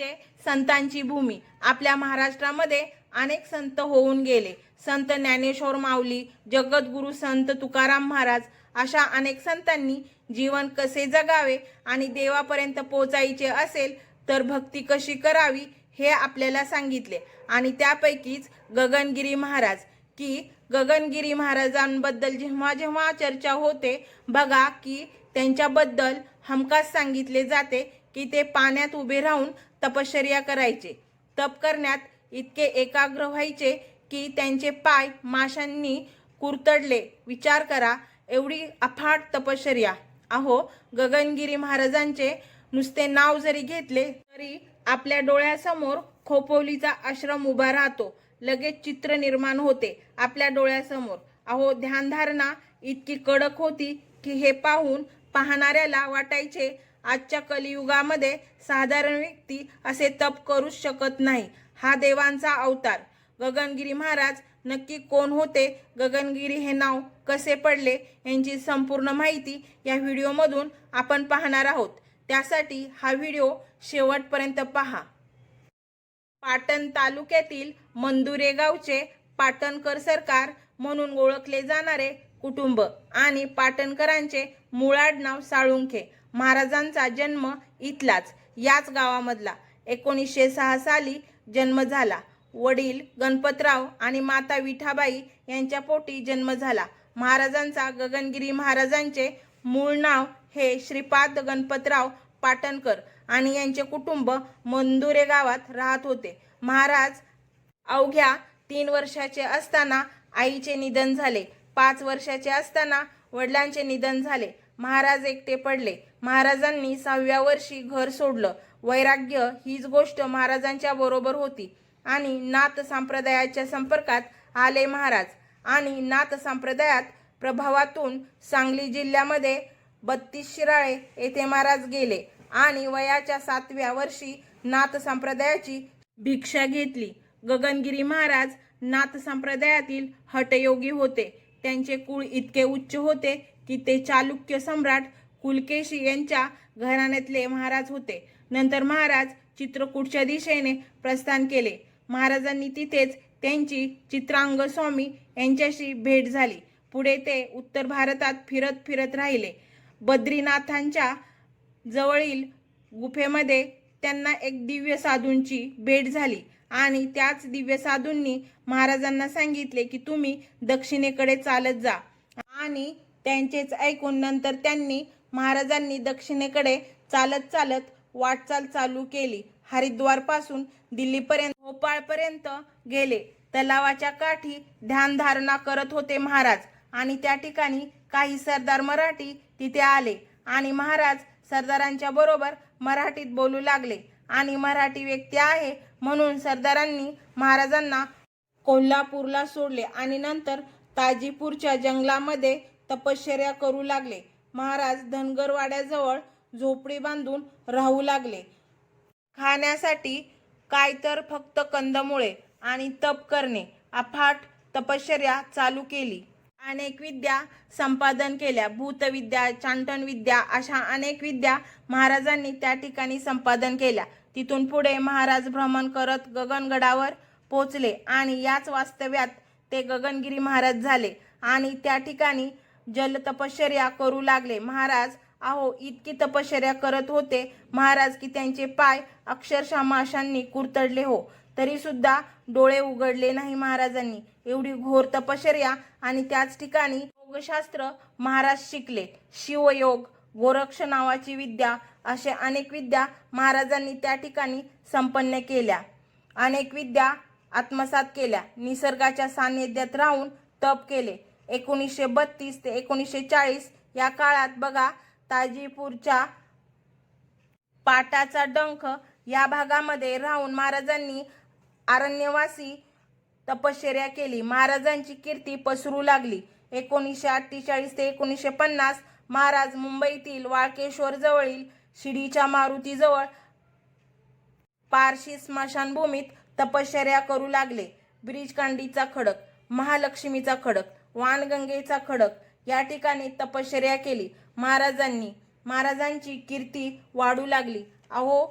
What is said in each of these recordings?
संतांची भूमी. आपल्या महाराष्ट्रामध्ये अनेक संत होऊन गेले. संत ज्ञानेश्वर माऊली जगद्गुरु संत तुकाराम महाराज अशा अनेक संतांनी जीवन कसे जगावे आणि देवापर्यंत पोचायचे असेल तर भक्ती कशी करावी हे आपल्याला सांगितले. आणि त्यापैकीच गगनगिरी महाराज की गगनगिरी महाराजांबद्दल जेव्हा जेव्हा चर्चा होते बघा की त्यांच्याबद्दल हमखास सांगितले जाते की ते पाण्यात उभे राहून तपश्चर्या करायचे. तप करण्यात इतके एकाग्र व्हायचे की त्यांचे पाय माशांनी कुरतडले. विचार करा एवढी अफाट तपश्चर्या. अहो गगनगिरी महाराजांचे नुसते नाव जरी घेतले तरी आपल्या डोळ्यासमोर खोपोलीचा आश्रम उभा राहतो. लगेच चित्र निर्माण होते आपल्या डोळ्यासमोर. अहो ध्यानधारणा इतकी कडक होती की हे पाहून पाहणाऱ्याला वाटायचे आजच्या कलियुगामध्ये साधारण व्यक्ती असे तप करूच शकत नाही. हा देवांचा अवतार. गगनगिरी महाराज नक्की कोण होते? गगनगिरी हे नाव कसे पडले यांची संपूर्ण माहिती या व्हिडिओमधून आपण पाहणार आहोत. त्यासाठी हा व्हिडिओ शेवटपर्यंत पहा. पाटण तालुक्यातील मंदुरे गावचे पाटणकर सरकार म्हणून ओळखले जाणारे कुटुंब आणि पाटणकरांचे मुळाड नाव साळुंखे. महाराजांचा जन्म इथलाच याच गावामधला. एकोणीसशे सहा साली जन्म झाला. वडील गणपतराव आणि माता विठाबाई यांच्या पोटी जन्म झाला. महाराजांचा गगनगिरी महाराजांचे मूळ नाव हे श्रीपाद गणपतराव पाटणकर आणि यांचे कुटुंब मंदुरे गावात राहत होते. महाराज अवघ्या तीन वर्षाचे असताना आईचे निधन झाले. पाच वर्षाचे असताना वडिलांचे निधन झाले. महाराज एकटे पडले. महाराजांनी सहाव्या वर्षी घर सोडलं. वैराग्य हीच गोष्ट महाराजांच्या बरोबर होती. आणि नाथ संप्रदायाच्या संपर्कात आले महाराज. आणि नाथ संप्रदायात प्रभावातून सांगली जिल्ह्यामध्ये बत्तीस शिराळे येथे महाराज गेले. आणि वयाच्या सातव्या वर्षी नाथ संप्रदायाची भिक्षा घेतली. गगनगिरी महाराज नाथ संप्रदायातील हटयोगी होते. त्यांचे कुळ इतके उच्च होते की ते चालुक्य सम्राट कुलकेशी यांच्या घराण्यातले महाराज होते. नंतर महाराज चित्रकूटच्या दिशेने प्रस्थान केले. महाराजांनी तिथेच त्यांची चित्रांग स्वामी यांच्याशी भेट झाली. पुढे ते उत्तर भारतात फिरत फिरत राहिले. बद्रीनाथांच्या जवळील गुफेमध्ये त्यांना एक दिव्य साधूंची भेट झाली आणि त्याच दिव्य साधूंनी महाराजांना सांगितले की तुम्ही दक्षिणेकडे चालत जा. आणि त्यांचेच ऐकून नंतर त्यांनी महाराजांनी दक्षिणेकडे चालत चालत वाटचाल चालू केली. हरिद्वारपासून दिल्लीपर्यंत भोपाळपर्यंत गेले. तलावाच्या काठी ध्यानधारणा करत होते महाराज आणि त्या ठिकाणी काही सरदार मराठी तिथे आले आणि महाराज सरदारांच्या बरोबर मराठीत बोलू लागले. आणि मराठी व्यक्ती आहे म्हणून सरदारांनी महाराजांना कोल्हापूरला सोडले आणि नंतर ताजीपूरच्या जंगलामध्ये तपश्चर्या करू लागले. महाराज धनगरवाड्याजवळ झोपडी बांधून राहू लागले. खाण्यासाठी काय तर फक्त कंदमुळे आणि तप करणे अफाट तपश्चर्या चालू केली. अनेक विद्या संपादन केल्या. भूतविद्या चांटन विद्या अशा अनेक विद्या महाराजांनी त्या ठिकाणी संपादन केल्या. तिथून पुढे महाराज भ्रमण करत गगनगडावर पोचले आणि याच वास्तव्यात ते गगनगिरी महाराज झाले आणि त्या ठिकाणी जल तपश्चर्या करू लागले. महाराज अहो इतकी तपश्चर्या करत होते. महाराज की त्यांचे पाय अक्षरशः माशांनी कुरतडले हो. तरी सुद्धा डोळे उघडले नाही महाराजांनी. एवढी घोर तपश्चर्या आणि त्याच ठिकाणी योगशास्त्र महाराज शिकले. शिवयोग गोरक्ष नावाची विद्या असे अनेक विद्या महाराजांनी त्या ठिकाणी संपन्न केल्या. अनेक विद्या आत्मसात केल्या. निसर्गाच्या सान्निध्यात राहून तप केले. एकोणीसशे बत्तीस ते एकोणीसशे चाळीस या काळात बघा ताजीपूरच्या पाटाचा डंख या भागामध्ये राहून महाराजांनी अरण्यवासी तपश्चर्या केली. महाराजांची कीर्ती पसरू लागली. एकोणीसशे अठ्ठेचाळीस ते एकोणीसशे पन्नास महाराज मुंबईतील वाळकेश्वर जवळील शिडीच्या मारुतीजवळ पारशी स्मशानभूमीत तपश्चर्या करू लागले. ब्रिजकांडीचा खडक महालक्ष्मीचा खडक वानगंगेचा खडक. या ठिकाणी तपश्चर्या केली. महाराजांनी महाराजांची कीर्ती वाढू लागली. अहो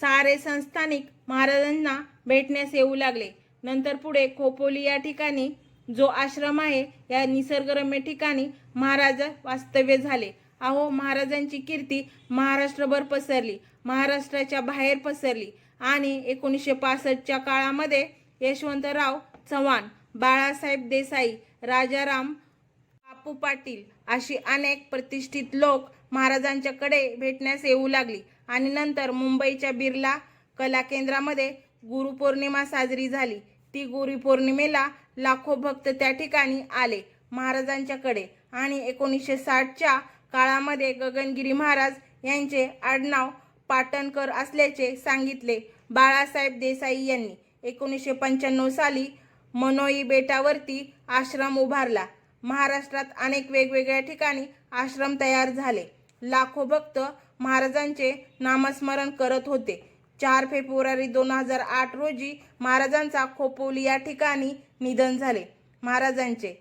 सारे संस्थानिक महाराजांना भेटण्यास येऊ लागले. नंतर पुढे खोपोली या ठिकाणी जो आश्रम आहे या निसर्गरम्य ठिकाणी महाराज वास्तव्य झाले. अहो महाराजांची कीर्ती महाराष्ट्रभर पसरली. महाराष्ट्राच्या बाहेर पसरली. आणि एकोणीसशे पासष्टच्या काळामध्ये यशवंतराव चव्हाण बाळासाहेब देसाई राजाराम बापू पाटील अशी अनेक प्रतिष्ठित लोक महाराजांच्याकडे भेटण्यास येऊ लागली. आणि नंतर मुंबईच्या बिर्ला कला केंद्रामध्ये गुरुपौर्णिमा साजरी झाली. ती गुरुपौर्णिमेला लाखो भक्त त्या ठिकाणी आले महाराजांच्याकडे. आणि एकोणीसशे साठच्या काळामध्ये गगनगिरी महाराज यांचे आडनाव पाटणकर असल्याचे सांगितले बाळासाहेब देसाई यांनी. एकोणीसशे पंच्याण्णव साली मनोई बेटावरती आश्रम उभारला. महाराष्ट्रात अनेक वेगवेगळ्या ठिकाणी आश्रम तयार झाले. लाखो भक्त महाराजांचे नामस्मरण करत होते. चार फेब्रुवारी दोन हजार आठ रोजी महाराजांचा खोपोली या ठिकाणी निधन झाले. महाराजांचे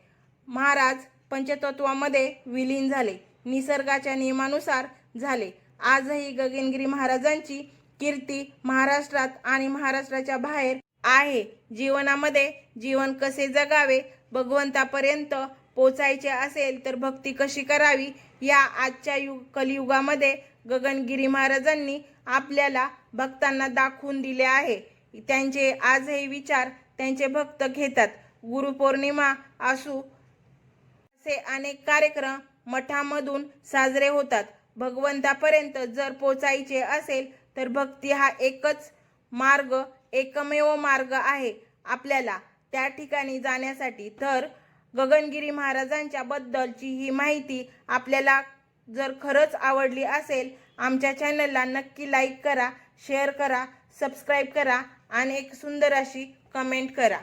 महाराज पंचतत्वामध्ये विलीन झाले. निसर्गाच्या नियमानुसार झाले. आजही गगनगिरी महाराजांची कीर्ती महाराष्ट्रात आणि महाराष्ट्राच्या बाहेर आहे. जीवनामध्ये जीवन कसे जगावे भगवंतापर्यंत पोचायचे असेल तर भक्ती कशी करावी या आजच्या युग कलियुगामध्ये गगनगिरी महाराजांनी आपल्याला भक्तांना दाखवून दिले आहे. त्यांचे आजही विचार त्यांचे भक्त घेतात. गुरुपौर्णिमा असू असे अनेक कार्यक्रम मठामधून साजरे होतात. भगवंतापर्यंत जर पोचायचे असेल तर भक्ती हा एकच मार्ग एकमेव मार्ग आहे आपल्याला त्या ठिकाणी जाण्यासाठी. तर गगनगिरी महाराजांच्या बद्दलची ही माहिती आपल्याला जर खरंच आवडली असेल आमच्या चॅनलला नक्की लाईक करा शेअर करा सबस्क्राईब करा आणि एक सुंदर अशी कमेंट करा.